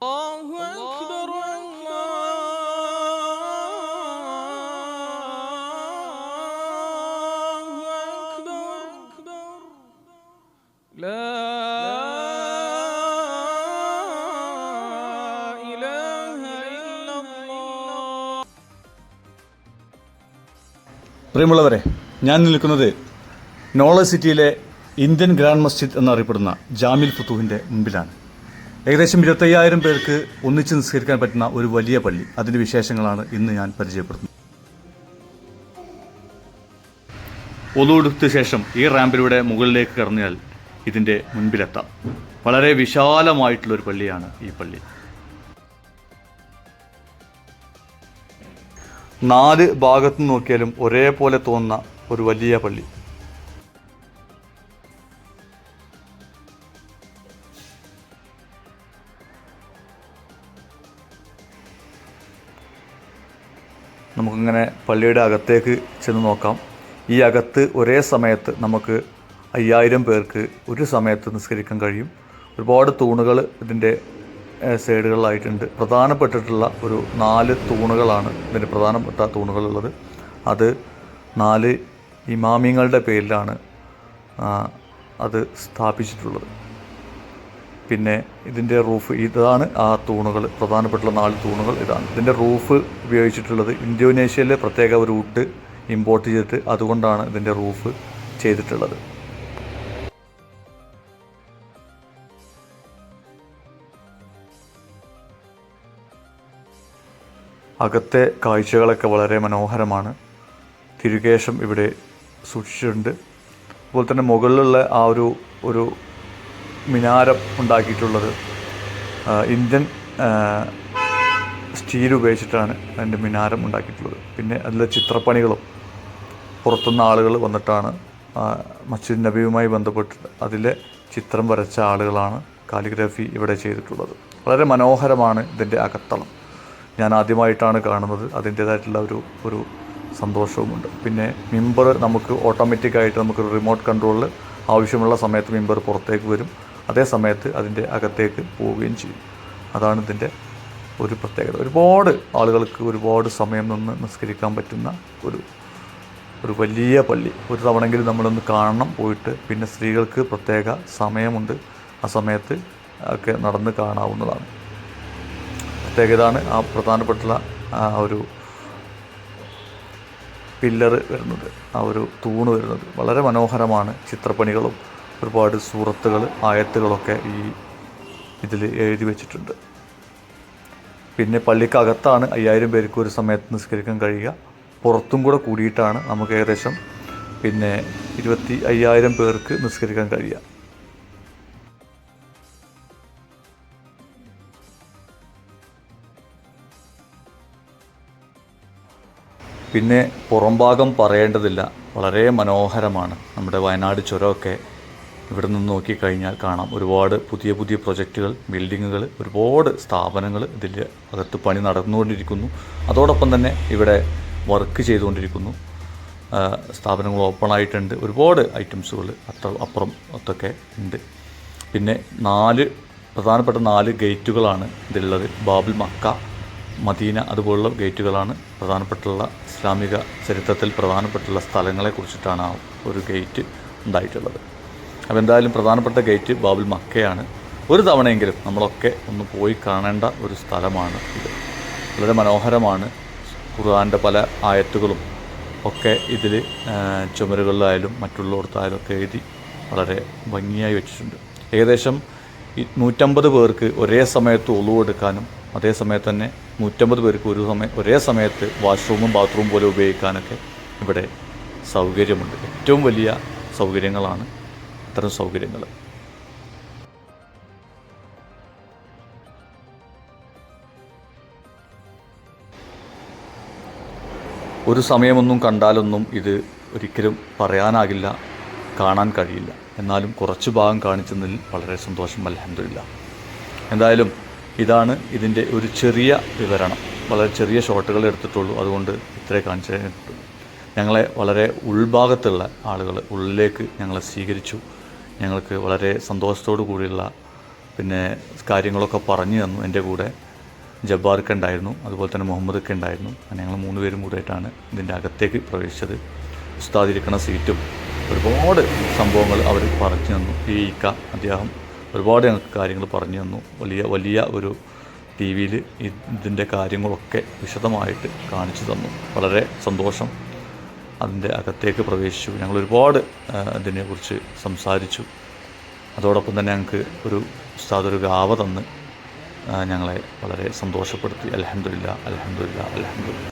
الله أكبر الله أكبر لا إله إلا الله പ്രിയമുള്ളവരെ ഞാൻ നിൽക്കുന്നത് നോളജ് സിറ്റിയിലെ ഇന്ത്യൻ ഗ്രാൻഡ് മസ്ജിദ് എന്നറിയപ്പെടുന്ന ജാമിൽ ഫുത്തൂഹിൻ്റെ മുമ്പിലാണ് ഏകദേശം ഇരുപത്തയ്യായിരം പേർക്ക് ഒന്നിച്ച് നിസ്കരിക്കാൻ പറ്റുന്ന ഒരു വലിയ പള്ളി. അതിന്റെ വിശേഷങ്ങളാണ് ഇന്ന് ഞാൻ പരിചയപ്പെടുത്തുന്നത്. ഒതുകൊടുത്ത ശേഷം ഈ റാമ്പിലൂടെ മുകളിലേക്ക് കടന്നാൽ ഇതിന്റെ മുൻപിലെത്താം. വളരെ വിശാലമായിട്ടുള്ളൊരു പള്ളിയാണ് ഈ പള്ളി. നാല് ഭാഗത്തു നോക്കിയാലും ഒരേപോലെ തോന്നുന്ന ഒരു വലിയ പള്ളി. നമുക്കിങ്ങനെ പള്ളിയുടെ അകത്തേക്ക് ചെന്ന് നോക്കാം. ഈ അകത്ത് ഒരേ സമയത്ത് നമുക്ക് അയ്യായിരം പേർക്ക് ഒരു സമയത്ത് നിസ്കരിക്കാൻ കഴിയും. ഒരുപാട് തൂണുകൾ ഇതിന്റെ സൈഡുകളിലായിട്ടുണ്ട്. പ്രധാനപ്പെട്ടിട്ടുള്ള ഒരു നാല് തൂണുകളാണ് ഇതിന്റെ പ്രധാനപ്പെട്ട തൂണുകളുള്ളത്. അത് നാല് ഇമാമിങ്ങളുടെ പേരിലാണ് അത് സ്ഥാപിച്ചിട്ടുള്ളത്. പിന്നെ ഇതിന്റെ റൂഫ് ഇതാണ് ആ തൂണുകൾ പ്രധാനപ്പെട്ടുള്ള നാല് തൂണുകൾ ഇതാണ്. ഇതിന്റെ റൂഫ് ഉപയോഗിച്ചിട്ടുള്ളത് ഇന്തോനേഷ്യയിലെ പ്രത്യേക ഒരു വുഡ് ഇമ്പോർട്ട് ചെയ്തിട്ട് അതുകൊണ്ടാണ് ഇതിന്റെ റൂഫ് ചെയ്തിട്ടുള്ളത്. അകത്തെ കാഴ്ചകളൊക്കെ വളരെ മനോഹരമാണ്. തിരുകേശം ഇവിടെ സൂക്ഷിച്ചിട്ടുണ്ട്. അതുപോലെ തന്നെ മുകളിലുള്ള ആ ഒരു ഒരു മിനാരം ഉണ്ടാക്കിയിട്ടുള്ളത് ഇന്ത്യൻ സ്റ്റീൽ ഉപയോഗിച്ചിട്ടാണ് അതിന്റെ മിനാരം ഉണ്ടാക്കിയിട്ടുള്ളത്. പിന്നെ അതിലെ ചിത്രപ്പണികളും പുറത്തുനിന്ന് ആളുകൾ വന്നിട്ടാണ് മസ്ജിദ് നബിയുമായി ബന്ധപ്പെട്ട് അതിലെ ചിത്രം വരച്ച ആളുകളാണ് കാലിഗ്രാഫി ഇവിടെ ചെയ്തിട്ടുള്ളത്. വളരെ മനോഹരമാണ് ഇതിന്റെ അകത്തളം. ഞാൻ ആദ്യമായിട്ടാണ് കാണുന്നത്. അതിന്റേതായിട്ടുള്ള ഒരു ഒരു സന്തോഷവുമുണ്ട്. പിന്നെ മിമ്പർ നമുക്ക് ഓട്ടോമാറ്റിക്കായിട്ട് നമുക്ക് റിമോട്ട് കൺട്രോളിൽ ആവശ്യമുള്ള സമയത്ത് മിമ്പർ പുറത്തേക്ക് വരും. അതേ സമയത്ത് അതിന്റെ അകത്തേക്ക് പോവുകയും ചെയ്യും. അതാണ് ഇതിന്റെ ഒരു പ്രത്യേകത. ഒരുപാട് ആളുകൾക്ക് ഒരുപാട് സമയം നിന്ന് നിസ്കരിക്കാൻ പറ്റുന്ന ഒരു ഒരു വലിയ പള്ളി. ഒരു തവണയെങ്കിലും നമ്മളൊന്ന് കാണണം പോയിട്ട് പിന്നെ സ്ത്രീകൾക്ക് പ്രത്യേക സമയമുണ്ട്. ആ സമയത്ത് ഒക്കെ നടന്ന് കാണാവുന്നതാണ്. പ്രത്യേകതയാണ് ആ പ്രധാനപ്പെട്ടുള്ള ആ ഒരു പില്ലറ് വരുന്നത് ആ ഒരു തൂണ് വരുന്നത്. വളരെ മനോഹരമാണ് ചിത്രപ്പണികളും. ഒരുപാട് സൂറത്തുകൾ ആയത്തുകളൊക്കെ ഈ ഇതിൽ എഴുതി വെച്ചിട്ടുണ്ട്. പിന്നെ പള്ളിക്കകത്താണ് അയ്യായിരം പേർക്ക് ഒരു സമയത്ത് നിസ്കരിക്കാൻ കഴിയുക. പുറത്തും കൂടെ കൂടിയിട്ടാണ് നമുക്ക് ഏകദേശം പിന്നെ ഇരുപത്തി അയ്യായിരം പേർക്ക് നിസ്കരിക്കാൻ കഴിയുക. പിന്നെ പുറംഭാഗം പറയേണ്ടതില്ല. വളരെ മനോഹരമാണ്. നമ്മുടെ വയനാട് ചുരമൊക്കെ ഇവിടെ നിന്ന് നോക്കിക്കഴിഞ്ഞാൽ കാണാം ഒരുപാട് പുതിയ പുതിയ പ്രൊജക്റ്റുകൾ ബിൽഡിങ്ങുകൾ ഒരുപാട് സ്ഥാപനങ്ങൾ ഇതിൽ അകത്ത് പണി നടന്നുകൊണ്ടിരിക്കുന്നു. അതോടൊപ്പം തന്നെ ഇവിടെ വർക്ക് ചെയ്തുകൊണ്ടിരിക്കുന്നു. സ്ഥാപനങ്ങൾ ഓപ്പൺ ആയിട്ടുണ്ട്. ഒരുപാട് ഐറ്റംസുകൾ അത്ര അപ്പുറം അതൊക്കെ ഉണ്ട്. പിന്നെ നാല് പ്രധാനപ്പെട്ട നാല് ഗേറ്റുകളാണ് ഇതിലുള്ളത്. ബാബുൽ മക്ക മദീന അതുപോലുള്ള ഗേറ്റുകളാണ് പ്രധാനപ്പെട്ടുള്ള ഇസ്ലാമിക ചരിത്രത്തിൽ പ്രധാനപ്പെട്ടുള്ള സ്ഥലങ്ങളെ കുറിച്ചിട്ടാണ് ആ ഒരു ഗേറ്റ് ഉണ്ടായിട്ടുള്ളത്. അപ്പോൾ എന്തായാലും പ്രധാനപ്പെട്ട ഗേറ്റ് ബാബുൽ മക്കയാണ്. ഒരു തവണയെങ്കിലും നമ്മളൊക്കെ ഒന്ന് പോയി കാണേണ്ട ഒരു സ്ഥലമാണ് ഇത്. വളരെ മനോഹരമാണ്. ഖുർആാന്റെ പല ആയത്തുകളും ഒക്കെ ഇതിൽ ചുമരുകളിലായാലും മറ്റുള്ളിടത്തായാലും ഒക്കെ എഴുതി വളരെ ഭംഗിയായി വെച്ചിട്ടുണ്ട്. ഏകദേശം നൂറ്റമ്പത് പേർക്ക് ഒരേ സമയത്ത് ഒളിവെടുക്കാനും അതേ സമയത്ത് തന്നെ നൂറ്റമ്പത് പേർക്ക് ഒരു സമയം ഒരേ സമയത്ത് വാഷ്റൂമും ബാത്റൂമും പോലെ ഉപയോഗിക്കാനൊക്കെ ഇവിടെ സൗകര്യമുണ്ട്. ഏറ്റവും വലിയ സൗകര്യങ്ങളാണ് ഇത്തരം സൗകര്യങ്ങൾ. ഒരു സമയമൊന്നും കണ്ടാലൊന്നും ഇത് ഒരിക്കലും പറയാനാകില്ല കാണാൻ കഴിയില്ല. എന്നാലും കുറച്ച് ഭാഗം കാണിച്ചതിൽ വളരെ സന്തോഷം അലഹമില്ല എന്തായാലും ഇതാണ് ഇതിന്റെ ഒരു ചെറിയ വിവരണം. വളരെ ചെറിയ ഷോട്ടുകൾ എടുത്തിട്ടുള്ളൂ. അതുകൊണ്ട് ഇത്രേ കാണിച്ചു ഞങ്ങളെ വളരെ ഉൾഭാഗത്തുള്ള ആളുകൾ ഉള്ളിലേക്ക് ഞങ്ങളെ സ്വീകരിച്ചു. ഞങ്ങൾക്ക് വളരെ സന്തോഷത്തോടു കൂടിയുള്ള പിന്നെ കാര്യങ്ങളൊക്കെ പറഞ്ഞു തന്നു എന്റെ കൂടെ. ജബ്ബാർക്ക് ഉണ്ടായിരുന്നു അതുപോലെ തന്നെ മുഹമ്മദൊക്കെ ഉണ്ടായിരുന്നു. ഞങ്ങൾ മൂന്ന് പേരും കൂടിയിട്ടാണ് ഇതിന്റെ അകത്തേക്ക് പ്രവേശിച്ചത്. ഉസ്താദിരിക്കുന്ന സീറ്റും ഒരുപാട് സംഭവങ്ങൾ അവർ പറഞ്ഞു തന്നു. ഈ ഇക്ക അദ്ദേഹം ഒരുപാട് ഞങ്ങൾക്ക് കാര്യങ്ങൾ പറഞ്ഞു തന്നു. വലിയ വലിയ ഒരു ടി വിയിൽ ഇതിന്റെ കാര്യങ്ങളൊക്കെ വിശദമായിട്ട് കാണിച്ചു തന്നു. വളരെ സന്തോഷം. അതിന്റെ അകത്തേക്ക് പ്രവേശിച്ചു. ഞങ്ങൾ ഒരുപാട് അതിനെക്കുറിച്ച് സംസാരിച്ചു. അതോടൊപ്പം തന്നെ ഞങ്ങൾക്ക് ഒരു ഉസ്താദ് ഒരു ഗാവ തന്ന് ഞങ്ങളെ വളരെ സന്തോഷപ്പെടുത്തി. അലഹമില്ല അലഹമില്ല അലഹമില്ല